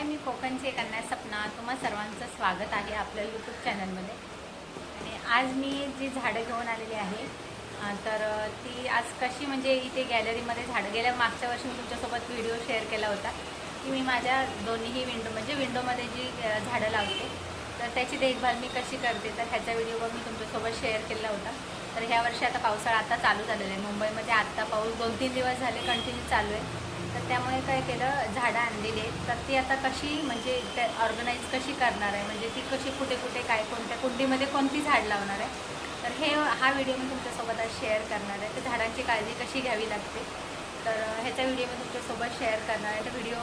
हाय मी कोकणची कन्या सपना तुम्हा सर्वांचं स्वागत आहे आपल्या यूट्यूब चॅनलमध्ये आणि आज मी जी झाडं घेऊन आलेली आहे तर ती आज कशी म्हणजे इथे गॅलरीमध्ये झाडं गेल्या मागच्या वर्षी मी तुमच्यासोबत व्हिडिओ शेअर केला होता की मी माझ्या दोन्हीही विंडो म्हणजे विंडोमध्ये जी झाडं लावते तर त्याची देखभाल मी कशी करते तर ह्याचा व्हिडिओ मी तुमच्यासोबत शेअर केला होता. तर ह्या वर्षी आता पावसाळा आता चालू झालेला आहे. मुंबईमध्ये आत्ता पाऊस दोन तीन दिवस झाले कंटिन्यू चालू आहे. तर त्यामुळे काय केलं झाडं आणलेली आहेत. तर ती आता कशी म्हणजे त्या ऑर्गनाईज कशी करणार आहे? म्हणजे ती कशी कुठे कुठे काय कोणत्या कुंडीमध्ये कोणती झाड लावणार आहे? तर हे हा व्हिडिओ मी तुमच्यासोबत आज शेअर करणार आहे. तर झाडांची काळजी कशी घ्यावी लागते? तर ह्याचा व्हिडिओ मी तुमच्यासोबत शेअर करणार आहे. तर व्हिडिओ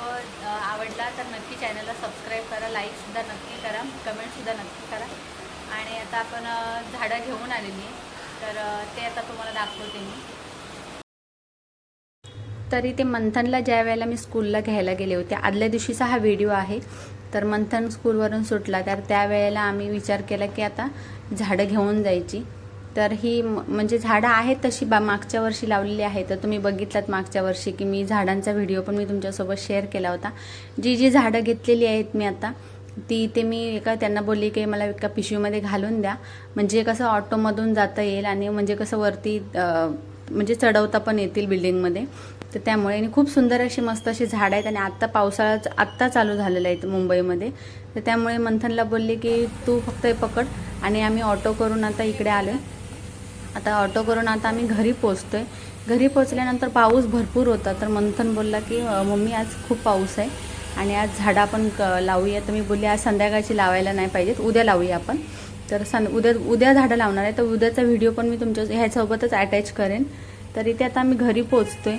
आवडला तर नक्की चॅनलला सबस्क्राईब करा लाईकसुद्धा नक्की करा कमेंटसुद्धा नक्की करा. आणि आता आपण झाडं घेऊन आलेली आहे. तर ते आता तुम्हाला दाखवते मी. तरी ते मंथनला ज्या वेळेला मी स्कूलला घ्यायला गेले होते आदल्या दिवशीचा हा व्हिडिओ आहे. तर मंथन स्कूलवरून सुटला. तर त्यावेळेला आम्ही विचार केला की आता झाडं घेऊन जायची. तर ही म्हणजे झाडं आहेत तशी बा मागच्या वर्षी लावलेली आहे तर तुम्ही बघितलात मागच्या वर्षी की मी झाडांचा व्हिडिओ पण मी तुमच्यासोबत शेअर केला होता. जी जी झाडं घेतलेली आहेत मी आता ती ते मी एका त्यांना बोलली की मला एका पिशवीमध्ये घालून द्या. म्हणजे कसं ऑटोमधून जाता येईल आणि म्हणजे कसं वरती म्हणजे चढवता पण येतील बिल्डिंगमध्ये तर त्यामुळे आणि खूप सुंदर अशी मस्त अशी झाडं आहेत आणि आत्ता पावसाळा आत्ता चालू झालेला आहे मुंबईमध्ये. तर त्यामुळे मंथनला बोलले की तू फक्त हे पकड आणि आम्ही ऑटो करून आता इकडे आलो आता ऑटो करून आता आम्ही घरी पोचतोय घरी पोचल्यानंतर पाऊस भरपूर होता तर मंथन बोलला की मम्मी आज खूप पाऊस आहे आणि आज झाडं आपण क- लावूया. तर मी बोलली आज संध्याकाळची लावायला नाही पाहिजेत उद्या लावूया आपण. तर सं उद्या उद्या झाडं लावणार आहे तर उद्याचा व्हिडिओ पण मी तुमच्या ह्यासोबतच अटॅच करेन. तर इथे आता आम्ही घरी पोचतोय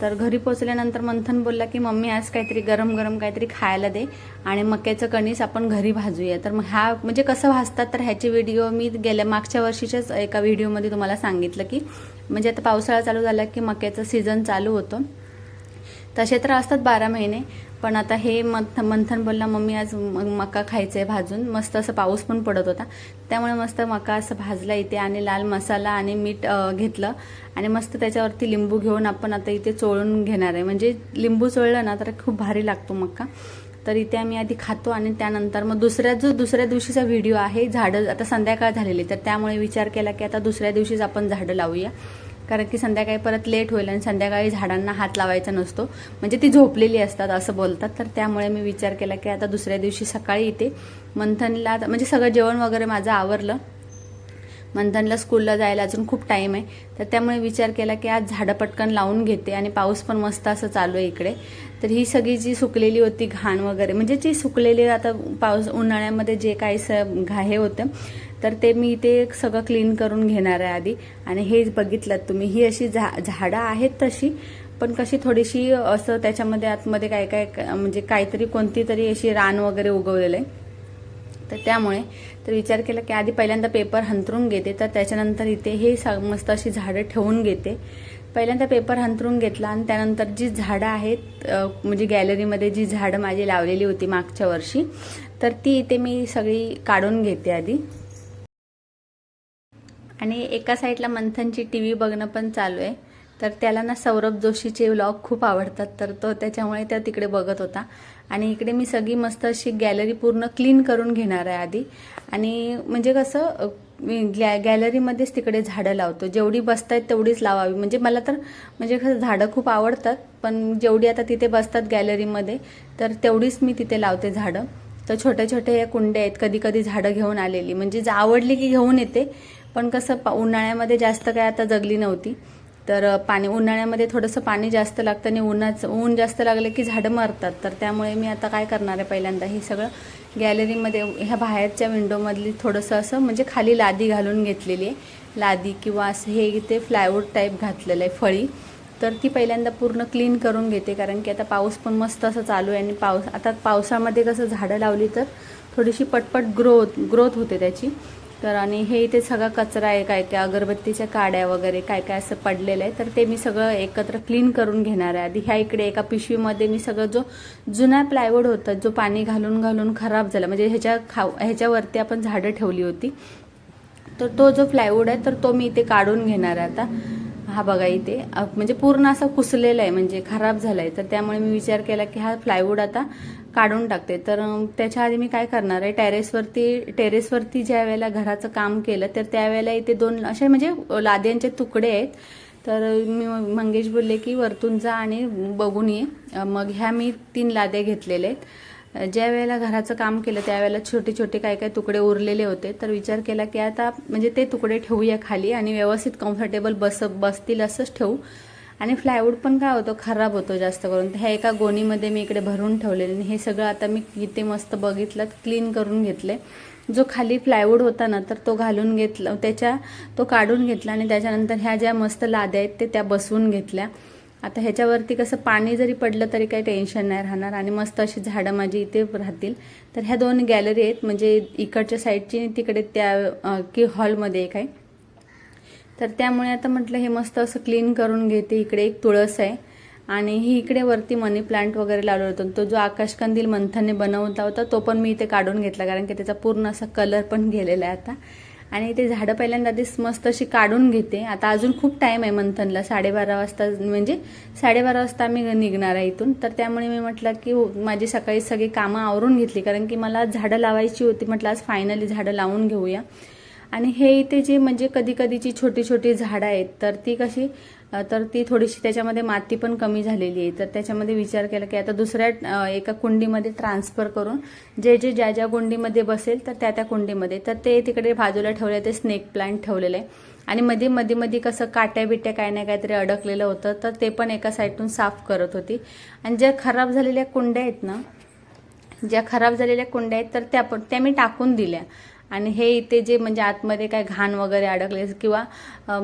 तर घरी पोचल्यानंतर मंथन बोलला की मम्मी आज काहीतरी गरम गरम काहीतरी खायला दे आणि मक्याचं कणीस आपण घरी भाजूया. तर मग ह्या म्हणजे कसं भाजतात तर ह्याचे व्हिडिओ मी गेल्या मागच्या वर्षीच्याच एका व्हिडिओमध्ये तुम्हाला सांगितलं की म्हणजे आता पावसाळा चालू झाला की मक्याचं सीझन चालू होतं. तसे तर असतात बारा महिने पण आता हे मंथ मंथन बोलला मम्मी आज मका खायचं आहे भाजून. मस्त असं पाऊस पण पडत होता. त्यामुळे मस्त मका असं भाजला इथे आणि लाल मसाला आणि मीठ घेतलं. आणि मस्त त्याच्यावरती लिंबू घेऊन आपण आता इथे चोळून घेणार आहे. म्हणजे लिंबू चोळलं ना तर खूप भारी लागतो मका. तर इथे आम्ही आधी खातो आणि त्यानंतर मग दुसऱ्या जो दुसऱ्या दिवशीचा व्हिडिओ आहे झाडं आता संध्याकाळ झालेली तर त्यामुळे विचार केला की आता दुसऱ्या दिवशीच आपण झाडं लावूया. कारण की संध्याकाळी परत लेट होईल आणि संध्याकाळी झाडांना हात लावायचा नसतो. म्हणजे ती झोपलेली असतात असं बोलतात. तर त्यामुळे मी विचार केला की आता दुसऱ्या दिवशी सकाळी इथे मंथनला म्हणजे सगळं जेवण वगैरे माझं आवरलं. मंथनला स्कूलला जायला अजून खूप टाईम आहे. तर त्यामुळे विचार केला की आज झाडं पटकन लावून घेते आणि पाऊस पण मस्त असं चालू आहे इकडे. तर ही सगळी जी सुकलेली होती घाण वगैरे म्हणजे जी सुकलेली आता पाऊस उन्हाळ्यामध्ये जे काही स घा हे होतं तर ते मी ते सगळं क्लीन करून घेणार आहे आधी. आणि हे बघितलं तुम्ही ही अशी झा झाडं आहेत तशी पण कशी थोडीशी असं त्याच्यामध्ये आतमध्ये काय काय म्हणजे काहीतरी कोणती तरी अशी रान वगैरे उगवलेलं आहे. तर त्यामुळे तर विचार केला की आधी पहिल्यांदा पेपर हंतरून घेते तर त्याच्यानंतर इथे हे मस्त अशी झाडं ठेवून घेते. पहिल्यांदा पेपर हंतरून घेतला आणि त्यानंतर जी झाडं आहेत म्हणजे गॅलरीमध्ये जी झाडं माझी लावलेली होती मागच्या वर्षी तर ती इथे मी सगळी काढून घेते आधी. आणि एका साईडला मंथनची टी व्ही बघणं पण चालू आहे. तर त्याला ना सौरभ जोशीचे व्लॉग खूप आवडतात. तर तो त्याच्यामुळे त्या तिकडे बघत होता. आणि इकडे मी सगळी मस्त अशी गॅलरी पूर्ण क्लीन करून घेणार आहे आधी. आणि म्हणजे कसं मी गॅ गॅलरीमध्येच तिकडे झाडं लावतो. जेवढी बसतायत तेवढीच लावावी. म्हणजे मला तर म्हणजे कसं झाडं खूप आवडतात. पण जेवढी आता तिथे बसतात गॅलरीमध्ये तर तेवढीच मी तिथे लावते झाडं. तर छोटे छोटे या कुंड्या आहेत. कधी कधी झाडं घेऊन आलेली. म्हणजे जर आवडली की घेऊन येते. पण कसं पा उन्हाळ्यामध्ये जास्त काय आता जगली नव्हती. तर पाणी उन्हाळ्यामध्ये थोडंसं पाणी जास्त लागतं आणि उन्हाचं ऊन जास्त लागलं की झाडं मरतात. तर त्यामुळे मी आता काय करणार आहे पहिल्यांदा? हे सगळं गॅलरीमध्ये ह्या बाहेरच्या विंडोमधली थोडंसं असं म्हणजे खाली लादी घालून घेतलेली आहे. लादी किंवा असं हे इथे फ्लायवूड टाईप घातलेलं आहे फळी. तर ती पहिल्यांदा पूर्ण क्लीन करून घेते कारण की आता पाऊस पण मस्त असं चालू आहे आणि पाऊस आता पावसामध्ये कसं झाडं लावली तर थोडीशी पटपट ग्रोथ ग्रोथ होते त्याची. तर आणि हे इथे सगळा कचरा आहे काय काय अगरबत्तीच्या काड्या वगैरे काय काय असं पडलेलं आहे. तर ते मी सगळं एकत्र क्लीन करून घेणार आहे. आधी ह्या इकडे एका पिशवीमध्ये मी सगळं जो जुना प्लायवूड होता जो पाणी घालून घालून खराब झाला म्हणजे ह्याच्या खाव ह्याच्यावरती आपण झाडं ठेवली होती. तर तो जो प्लायवूड आहे तर तो मी इथे काढून घेणार आहे आता. हा बघा इथे म्हणजे पूर्ण असा कुसलेला आहे म्हणजे खराब झाला आहे तर त्यामुळे मी विचार केला की हा प्लायवूड आता काढून टाकते. तर त्याच्या आधी मी काय करणार आहे टेरेसवरती टेरेसवरती ज्या वेळेला घराचं काम केलं तर त्यावेळेला इथे दोन असे म्हणजे लाद्यांचे तुकडे आहेत. तर मी मंगेश बोलले की वरतून जा आणि बघून ये. मग ह्या मी तीन लाद्या घेतलेल्या आहेत. ज्या वेळेला घराचं काम केलं त्यावेळेला छोटे छोटे काय काय तुकडे उरलेले होते. तर विचार केला की आता म्हणजे ते तुकडे ठेवूया खाली आणि व्यवस्थित कम्फर्टेबल बस बसतील असंच ठेवू. आणि फ्लायवूड पण काय होतो खराब होतो जास्त करून. ह्या एका गोणीमध्ये मी इकडे भरून ठेवलेले आणि हे सगळं आता मी इथे मस्त बघितलं क्लीन करून घेतले जो खाली प्लायवूड होता ना तर तो घालून घेतला त्याच्या तो काढून घेतला आणि त्याच्यानंतर ह्या ज्या मस्त लाद्या आहेत ते त्या बसवून घेतल्या. आता ह्याच्यावरती कसं पाणी जरी पडलं तरी काही टेन्शन नाही राहणार आणि मस्त अशी झाडं माझी इथे राहतील. तर ह्या दोन गॅलरी आहेत म्हणजे इकडच्या साईडची तिकडे त्या की हॉलमध्ये एक आहे. तर त्यामुळे आता म्हटलं हे मस्त असं क्लीन करून घेते. इकडे एक तुळस आहे. आणि ही इकडे वरती मनी प्लांट वगैरे लावलं होतं. तो जो आकाशकंदील मंथनने बनवला होता तो पण मी इथे काढून घेतला. कारण की त्याचा पूर्ण असा कलर पण गेलेला आहे आता. आणि ते झाडं पहिल्यांदा आधीच मस्त अशी काढून घेते. आता अजून खूप टाईम आहे मंथनला. साडेबारा वाजता म्हणजे साडेबारा वाजता आम्ही निघणार आहे इथून. तर त्यामुळे मी म्हटलं की हो, माझी सकाळी सगळी कामं आवरून घेतली. कारण की मला झाडं लावायची होती म्हटलं आज फायनली झाडं लावून घेऊया. आणि हे इथे जे म्हणजे कधी कधीची छोटी छोटी झाडं आहेत तर ती कशी तर ती थोडीशी त्याच्यामध्ये माती पण कमी झालेली आहे. तर त्याच्यामध्ये विचार केला की आता दुसऱ्या एका कुंडीमध्ये ट्रान्सफर करून जे जे ज्या ज्या कुंडीमध्ये बसेल तर त्या त्या कुंडीमध्ये. तर ते तिकडे बाजूला ठेवले ते स्नेक प्लांट ठेवलेलं आहे. आणि मध्ये मध्ये मध्ये कसं काट्या बिट्या काय नाही काहीतरी अडकलेलं होतं तर ते पण एका साईडतून साफ करत होती. आणि ज्या खराब झालेल्या कुंड्या आहेत ना ज्या खराब झालेल्या कुंड्या आहेत तर त्या पण त्या मी टाकून दिल्या. आणि हे इथे जे म्हणजे आतमध्ये काय घाण वगैरे अडकले किंवा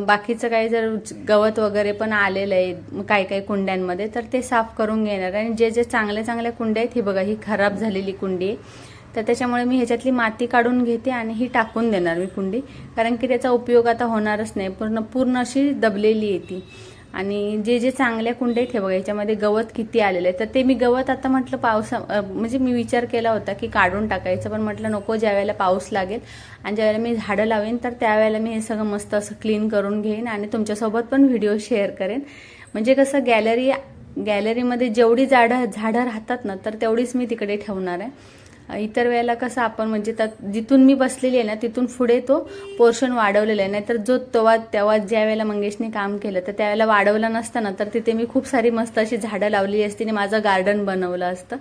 बाकीचं काही जर गवत वगैरे पण आलेलं आहे काही काही कुंड्यांमध्ये तर ते साफ करून घेणार. आणि जे जे चांगले चांगल्या कुंड्या आहेत ही बघा ही खराब झालेली कुंडी आहे. तर त्याच्यामुळे मी ह्याच्यातली माती काढून घेते आणि ही टाकून देणार मी कुंडी. कारण की त्याचा उपयोग आता होणारच नाही. पूर्ण पूर्ण अशी दबलेली आहे ती. आणि जे जे चांगल्या कुंड्या आहेत बघा याच्यामध्ये गवत किती आलेलं आहे. तर ते मी गवत आता म्हटलं पावसा म्हणजे मी विचार केला होता की काढून टाकायचं पण म्हटलं नको ज्यावेळेला पाऊस लागेल आणि ज्यावेळेला मी झाडं लावेन तर त्यावेळेला मी हे सगळं मस्त असं क्लीन करून घेईन आणि तुमच्यासोबत पण व्हिडिओ शेअर करेन. म्हणजे कसं गॅलरी गॅलरीमध्ये जेवढी झाडं झाडं राहतात ना तर तेवढीच मी तिकडे ठेवणार आहे. इतर वेळेला कसं आपण म्हणजे त्यात जिथून मी बसलेली आहे ना तिथून पुढे तो पोर्शन वाढवलेला आहे. नाहीतर जो तेव्हा तेव्हा ज्या वेळेला मंगेशने काम केलं तर त्यावेळेला वाढवलं नसतं ना तर तिथे मी खूप सारी मस्त अशी झाडं लावली असती आणि माझं गार्डन बनवलं असतं.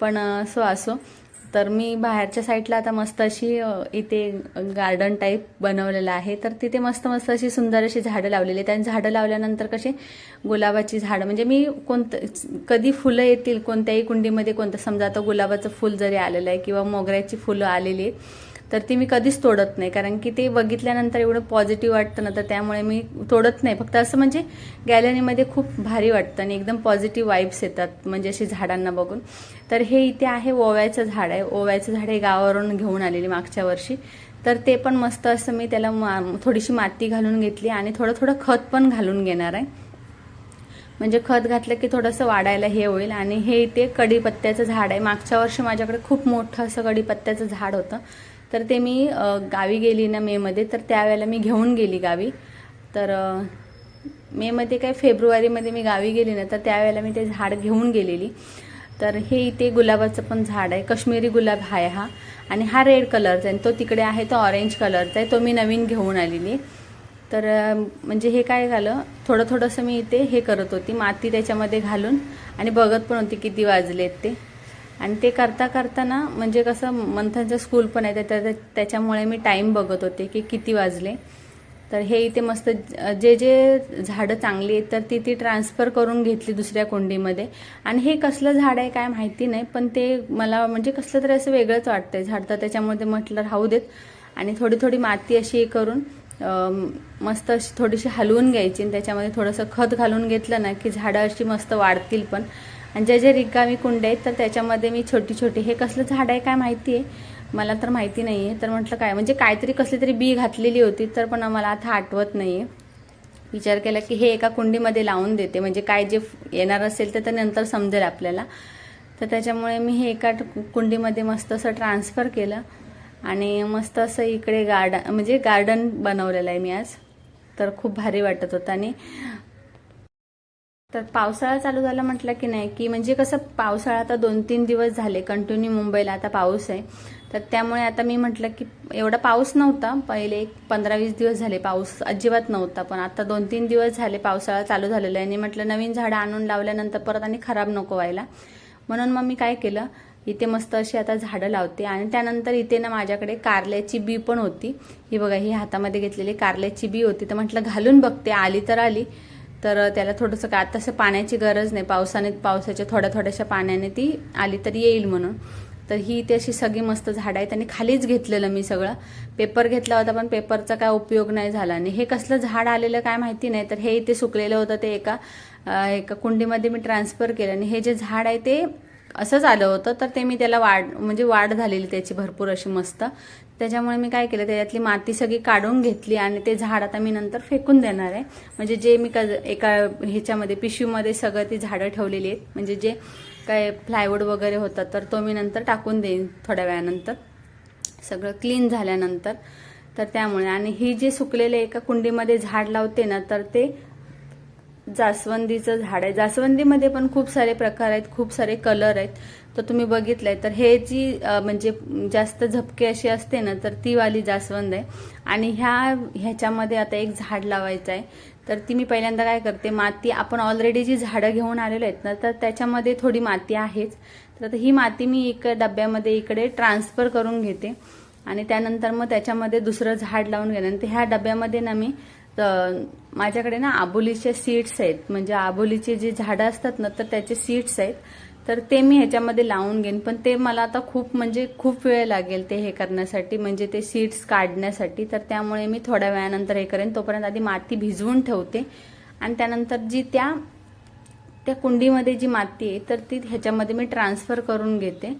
पण सो असो. तर मी बाहेरच्या साईडला आता मस्त अशी इथे गार्डन टाईप बनवलेलं आहे. तर तिथे मस्त मस्त अशी सुंदर अशी झाडं लावलेली आहेत. आणि झाडं लावल्यानंतर कसे गुलाबाची झाडं म्हणजे मी कोणतं कधी फुलं येतील कोणत्याही कुंडीमध्ये कोणतं समजा आता गुलाबाचं फुल जरी आलेलं आहे किंवा मोगऱ्याची फुलं आलेली आहेत तर ती मी कधीच तोडत नाही. कारण की ते बघितल्यानंतर एवढं पॉझिटिव्ह वाटतं ना तर त्यामुळे मी तोडत नाही. फक्त असं म्हणजे गॅलरीमध्ये खूप भारी वाटतं आणि एकदम पॉझिटिव्ह वाईब्स येतात म्हणजे अशी झाडांना बघून. तर हे इथे आहे ओव्याचं झाड आहे. ओव्याचं झाड हे गावावरून घेऊन आलेली मागच्या वर्षी. तर ते पण मस्त असं मी त्याला मा- थोडीशी माती घालून घेतली आणि थोडं थोडं खत पण घालून घेणार आहे. म्हणजे खत घातलं की थोडंसं वाढायला हे होईल. आणि हे इथे कढीपत्त्याचं झाड आहे. मागच्या वर्षी माझ्याकडे खूप मोठं असं कढीपत्त्याचं झाड होतं. तर ते मी गावी गेली ना मेमध्ये तर त्यावेळेला मी घेऊन गेली गावी. तर मेमध्ये काय फेब्रुवारीमध्ये मी गावी गेली ना तर त्यावेळेला मी ते झाड घेऊन गेलेली. तर हे इथे गुलाबाचं पण झाड आहे कश्मीरी गुलाब आहे हा. आणि हा रेड कलरचा आहे आणि तो तिकडे आहे तो ऑरेंज कलरचा आहे तो मी नवीन घेऊन आलेली. तर म्हणजे हे काय झालं थोडं थोडंसं मी इथे हे करत होती माती त्याच्यामध्ये घालून आणि बघत पण होती किती वाजलेत ते. आणि ते करता करता ना म्हणजे कसं मंथनचं स्कूल पण आहे तर त्याच्यामुळे मी टाईम बघत होते की किती वाजले. तर हे इथे मस्त जे जे झाडं चांगली आहेत तर ती ती ट्रान्सफर करून घेतली दुसऱ्या कुंडीमध्ये. आणि हे कसलं झाड आहे काय माहिती नाही पण ते मला म्हणजे कसलं तरी असं वेगळंच वाटतंय झाड. तर त्याच्यामध्ये म्हटलं राहू देत. आणि थोडी थोडी माती अशी हे करून मस्त अशी थोडीशी हलवून घ्यायची. आणि त्याच्यामध्ये थोडंसं खत घालून घेतलं ना की झाडं अशी मस्त वाढतील पण. आणि ज्या ज्या रिकामी कुंड आहेत तर त्याच्यामध्ये मी छोटी छोटी हे कसलं झाड आहे काय माहिती आहे? मला तर माहिती नाही आहे तर म्हटलं काय? म्हणजे काहीतरी कसली तरी बी घातलेली होती तर पण मला आता आठवत नाही आहे विचार केला की हे एका कुंडीमध्ये लावून देते. म्हणजे काय जे येणार असेल तर ते नंतर समजेल आपल्याला. तर त्याच्यामुळे मी हे एका ट- कुंडीमध्ये मस्त असं ट्रान्सफर केलं. आणि मस्त असं इकडे गार्डन म्हणजे गार्डन बनवलेलं आहे मी आज. तर खूप भारी वाटत होतं. आणि तर पावसाळा चालू झाला म्हटलं की नाही की म्हणजे कसं पावसाळा आता दोन तीन दिवस झाले कंटिन्यू मुंबईला आता पाऊस आहे. तर त्यामुळे आता मी म्हटलं की एवढा पाऊस नव्हता पहिले एक पंधरा वीस दिवस झाले पाऊस अजिबात नव्हता पण आता दोन तीन दिवस झाले पावसाळा चालू झालेला आहे. आणि म्हटलं नवीन झाडं आणून लावल्यानंतर परत आणि खराब नको व्हायला. म्हणून मग मी काय केलं इथे मस्त अशी आता झाडं लावते. आणि त्यानंतर इथे ना माझ्याकडे कारल्याची बी पण होती. ही बघा ही हातामध्ये घेतलेली कारल्याची बी होती. तर म्हटलं घालून बघते आली तर आली. तर त्याला थोडंसं का तसं पाण्याची गरज नाही. पावसाने पावसाच्या थोड्या थोड्याशा पाण्याने ती आली तर येईल म्हणून. तर ही ती अशी सगळी मस्त झाडं आहेत आणि खालीच घेतलेलं मी सगळं. पेपर घेतला होता पण पेपरचा काय उपयोग नाही झाला. आणि हे कसलं झाड आलेलं काय माहिती नाही तर हे इथे सुकलेलं होतं ते एका एका कुंडीमध्ये मी ट्रान्सफर केलं. आणि हे जे झाड आहे ते असंच आलं होतं तर ते मी त्याला वाढ म्हणजे वाढ झालेली त्याची भरपूर अशी मस्त. त्याच्यामुळे मी काय केलं त्याच्यातली माती सगळी काढून घेतली आणि ते झाड आता मी नंतर फेकून देणार आहे. म्हणजे जे मी क एका ह्याच्यामध्ये पिशवीमध्ये सगळं ती झाडं ठेवलेली आहेत. म्हणजे जे काय प्लायवूड वगैरे होतं तर तो मी नंतर टाकून देईन थोड्या वेळानंतर. सगळं क्लीन झाल्यानंतर. तर त्यामुळे आणि ही जे सुकलेले एका कुंडीमध्ये झाड लावते ना तर ते जास्वंदीचं झाड आहे. जास्वंदीमध्ये पण खूप सारे प्रकार आहेत खूप सारे कलर आहेत. तर तुम्ही बघितलंय. तर हे जी म्हणजे जास्त झपके अशी असते ना तर ती वाली जास्वंद आहे. आणि ह्या ह्याच्यामध्ये आता एक झाड लावायचं आहे. तर ती मी पहिल्यांदा काय करते माती आपण ऑलरेडी जी झाडं घेऊन आलेलो आहेत ना तर त्याच्यामध्ये थोडी माती आहेच. तर ही माती मी एक डब्यामध्ये इकडे ट्रान्सफर करून घेते. आणि त्यानंतर मग त्याच्यामध्ये दुसरं झाड लावून घेणार आणि ह्या डब्यामध्ये ना मी तर माझ्याकडे ना आबोलीचे सीड्स आहेत. म्हणजे आबोलीचे जे झाडं असतात ना तर त्याचे सीड्स आहेत. तर ते मी ह्याच्यामध्ये लावून घेईन. पण ते मला आता खूप म्हणजे खूप वेळ लागेल ते हे करण्यासाठी म्हणजे ते सीड्स काढण्यासाठी. तर त्यामुळे मी थोड्या वेळानंतर हे करेन. तोपर्यंत आधी माती भिजवून ठेवते. आणि त्यानंतर जी त्या त्या कुंडीमध्ये जी माती आहे तर ती ह्याच्यामध्ये मी ट्रान्सफर करून घेते.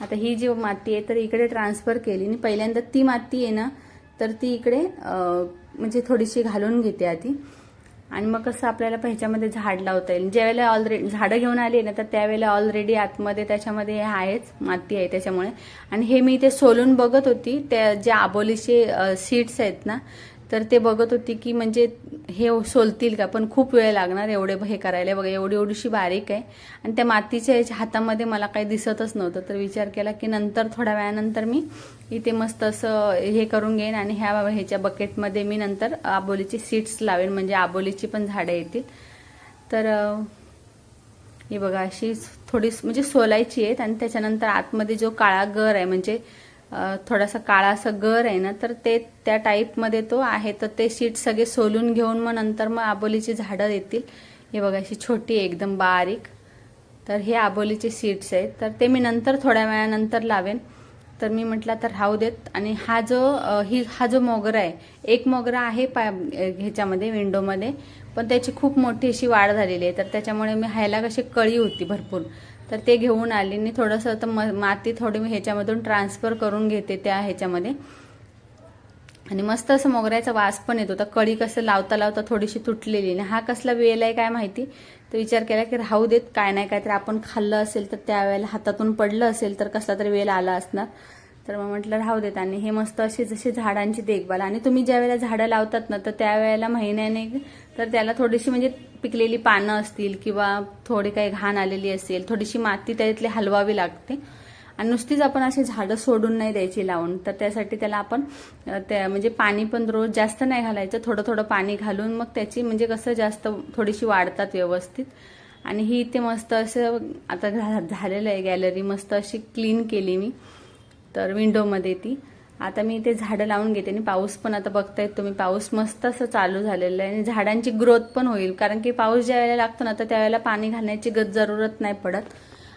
आता ही जी माती आहे तर इकडे ट्रान्सफर केली. आणि पहिल्यांदा ती माती आहे ना तर ती इकडे म्हणजे थोडीशी घालून घेते आधी. आणि मग कसं आपल्याला ह्याच्यामध्ये झाड लावता येईल. ज्यावेळेला ऑलरेडी झाडं घेऊन आली ना तर त्यावेळेला ऑलरेडी आतमध्ये त्याच्यामध्ये आहेच माती आहे त्याच्यामुळे. आणि हे मी इथे सोलून बघत होती. त्या ज्या आबोलीचे सीड्स आहेत ना तर ते बघत होती की म्हणजे हे सोलतील का? पण खूप वेळ लागणार एवढे हे करायला. बघा एवढी एवढीशी बारीक आहे. आणि त्या मातीच्या हातामध्ये मला काही दिसतच नव्हतं. तर विचार केला की नंतर थोड्या वेळानंतर मी इथे मस्त असं हे करून घेईन आणि ह्या ह्याच्या बकेटमध्ये मी नंतर आबोलीची सीड्स लावेन. म्हणजे आबोलीची पण झाडं येतील. तर हे ही बघा अशी थोडी म्हणजे सोलायची आहेत. आणि त्याच्यानंतर आतमध्ये जो काळा गर आहे म्हणजे थोडासा काळा असा गर आहे ना तर ते त्या टाईपमध्ये तो आहे. तर ते शीट सगळे सोलून घेऊन मग नंतर मग आबोलीची झाडं येतील हे बघा अशी छोटी एकदम बारीक. तर हे आबोलीचे सीड्स आहेत. तर ते मी नंतर थोड्या वेळानंतर लावेन. तर मी म्हटलं तर राहू देत. आणि हा जो ही हा जो मोगरा आहे एक मोगरा आहे पा ह्याच्यामध्ये विंडोमध्ये. पण त्याची खूप मोठी अशी वाढ झालेली आहे. तर त्याच्यामुळे मी ह्याला कशी कळी होती भरपूर. तर ते घेऊन आले. आणि थोडंसं तर म- माती थोडी मी ह्याच्यामधून ट्रान्सफर करून घेते त्या ह्याच्यामध्ये. आणि मस्त असं मोगऱ्याचा वास पण येतो. तर कळी कसं लावता लावता थोडीशी तुटलेली आणि हा कसला वेल आहे काय माहिती? तर विचार केला की राहू देत काय नाही काय तर आपण खाल्लं असेल तर त्यावेळेला हातातून पडलं असेल तर कसला तरी वेल आला असणार. तर मग म्हटलं राहू देत आणि हे मस्त अशी जशी झाडांची देखभाल. आणि तुम्ही ज्या वेळेला झाडं लावतात ना तर त्यावेळेला महिन्याने तर त्याला थोडीशी म्हणजे पिकलेली पानं असतील किंवा थोडी काही घाण आलेली असेल थोडीशी माती त्याच्यातली हलवावी लागते. आणि नुसतीच आपण अशी झाडं सोडून नाही द्यायची लावून. तर त्यासाठी त्याला आपण त्या म्हणजे पाणी पण रोज जास्त नाही घालायचं थोडं थोडं पाणी घालून मग त्याची म्हणजे कसं जास्त थोडीशी वाढतात व्यवस्थित. आणि ही इथे मस्त असं आता झालेलं आहे गॅलरी मस्त अशी क्लीन केली मी. तर विंडोमध्ये ती. आता मी इथे झाडं लावून घेते आणि पाऊस पण आता बघतायत तुम्ही पाऊस मस्त असं चालू झालेलं आहे आणि झाडांची ग्रोथ पण होईल. कारण की पाऊस ज्या वेळेला लागतो ना तर त्यावेळेला पाणी घालण्याची गत जरूरत नाही पडत.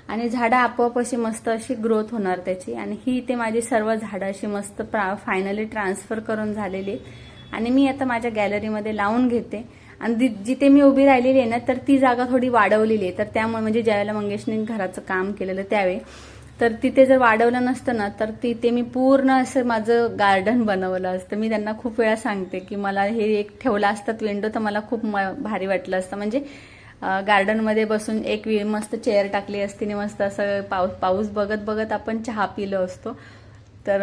आणि झाडं आपोआप अशी मस्त अशी ग्रोथ होणार त्याची. आणि ही इथे माझी सर्व झाडं अशी मस्त फायनली ट्रान्सफर करून झालेली आणि मी आता माझ्या गॅलरीमध्ये लावून घेते. आणि जिथे मी उभी राहिलेली आहे ना तर ती जागा थोडी वाढवलेली आहे. तर त्यामुळे म्हणजे ज्यावेळेला मंगेशने घराचं काम केलेलं त्यावेळी तर तिथे जर वाढवलं नसतं ना तर तिथे मी पूर्ण असं माझं गार्डन बनवलं असतं. मी त्यांना खूप वेळा सांगते की मला हे एक ठेवलं असतात विंडो तर मला खूप म- भारी वाटलं असतं. म्हणजे गार्डनमध्ये बसून एक मस्त चेअर टाकली असती आणि मस्त असं पाऊस पाऊस बघत बघत आपण चहा पिलो असतो. तर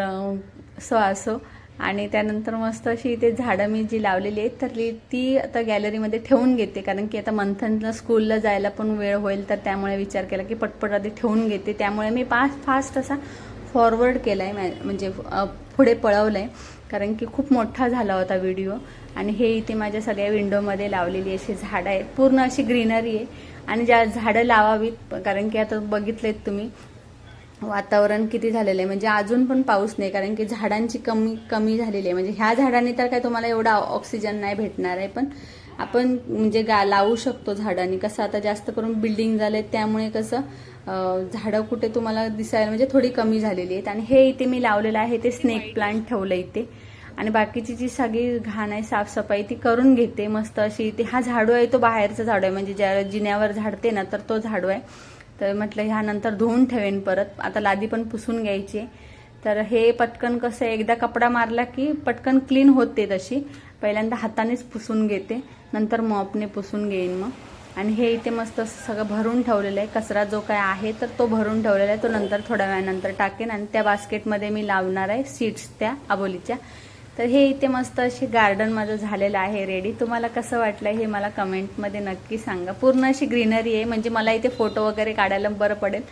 असं असो. आणि त्यानंतर मस्त अशी इथे झाडं मी जी लावलेली आहेत तर ती- आता गॅलरीमध्ये ठेवून घेते. कारण की आता मंथनला स्कूलला जायला पण वेळ होईल तर त्यामुळे विचार केला की पटपट आधी ठेवून घेते. त्यामुळे मी पास फास्ट असा फॉरवर्ड केला आहे म्हणजे पुढे पळवलं आहे कारण की खूप मोठा झाला होता व्हिडिओ आणि हे इथे माझ्या सगळ्या विंडोमध्ये लावलेली अशी झाडं आहेत. पूर्ण अशी ग्रीनरी आहे. आणि ज्या झाडं लावावीत कारण की आता बघितलेत तुम्ही वातावरण किती झालेलं आहे? म्हणजे अजून पण पाऊस नाही कारण की झाडांची कमी कमी झालेली आहे. म्हणजे ह्या झाडांनी तर काय तुम्हाला एवढा ऑक्सिजन नाही भेटणार आहे पण आपण म्हणजे गा लावू शकतो झाडांनी. कसं आता जास्त करून बिल्डिंग झाले त्यामुळे कसं झाडं कुठे तुम्हाला दिसायला म्हणजे थोडी कमी झालेली आहेत. आणि हे इथे मी लावलेलं आहे ते स्नेक प्लांट ठेवलं इथे. आणि बाकीची जी सगळी घाण आहे साफसफाई ती करून घेते मस्त अशी. इथे हा झाडू आहे तो बाहेरचा झाडू आहे. म्हणजे ज्या जिन्यावर झाडते ना तर तो झाडू आहे. तर म्हटलं ह्यानंतर धुवून ठेवेन परत. आता लादी पण पुसून घ्यायची. तर हे पटकन कसं आहे, एकदा कपडा मारला की पटकन क्लीन होते तशी. पहिल्यांदा हातानेच पुसून घेते. नंतर मॉपने पुसून घेईन मग. आणि हे इथे मस्त असं सगळं भरून ठेवलेलं आहे. कचरा जो काय आहे तर तो भरून ठेवलेला आहे. तो नंतर थोड्या वेळानंतर टाकेन. आणि त्या बास्केटमध्ये मी लावणार आहे सीड्स त्या आबोलीच्या. तर हे इथे मस्त अशी गार्डन माझं झालेलं आहे रेडी तुम्हाला कसं वाटलं हे मला कमेंटमध्ये नक्की सांगा. पूर्ण अशी ग्रीनरी आहे म्हणजे मला इथे फोटो वगैरे काढायला बरं पडेल.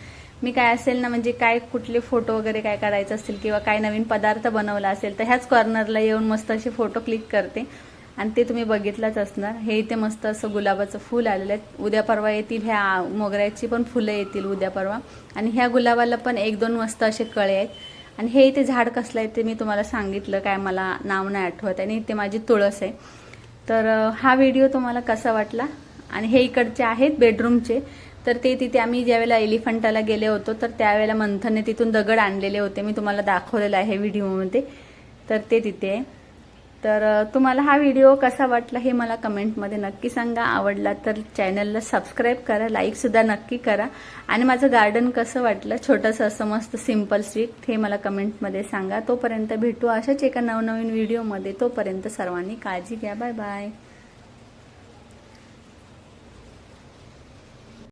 मी काय असेल ना म्हणजे काय कुठले फोटो वगैरे काय करायचं असेल किंवा काय नवीन पदार्थ बनवला असेल तर ह्याच कॉर्नरला येऊन मस्त असे फोटो क्लिक करते. आणि ते तुम्ही बघितलंच असणार. हे इथे मस्त असं गुलाबाचं फूल आलेलं आहे. उद्या परवा येतील ह्या मोगऱ्याची पण फुलं येतील उद्या परवा. आणि ह्या गुलाबाला पण एक दोन मस्त असे कळे आहेत. आणि हे इथे झाड कसलं आहे ते मी तुम्हाला सांगितलं काय मला नाव नाही आठवत आणि इथे माझी तुळस आहे. तर हा व्हिडिओ तुम्हाला कसा वाटला? आणि हे इकडचे आहेत बेडरूमचे. तर ते तिथे आम्ही ज्यावेळेला एलिफंटाला गेले होतो तर त्यावेळेला मंथनने तिथून दगड आणलेले होते. मी तुम्हाला दाखवलेलं आहे व्हिडिओमध्ये. तर ते तिथे आहे. तर तुम्हाला हा व्हिडिओ कसा वाटला हे मला कमेंटमध्ये नक्की सांगा. आवडला तर चॅनलला सबस्क्राईब करा लाईकसुद्धा नक्की करा. आणि माझं गार्डन कसं वाटलं? छोटंसं असं मस्त सिंपल स्वीट हे मला कमेंटमध्ये सांगा. तोपर्यंत भेटू अशाच एका नवनवीन व्हिडिओमध्ये. तोपर्यंत सर्वांनी काळजी घ्या. Bye bye.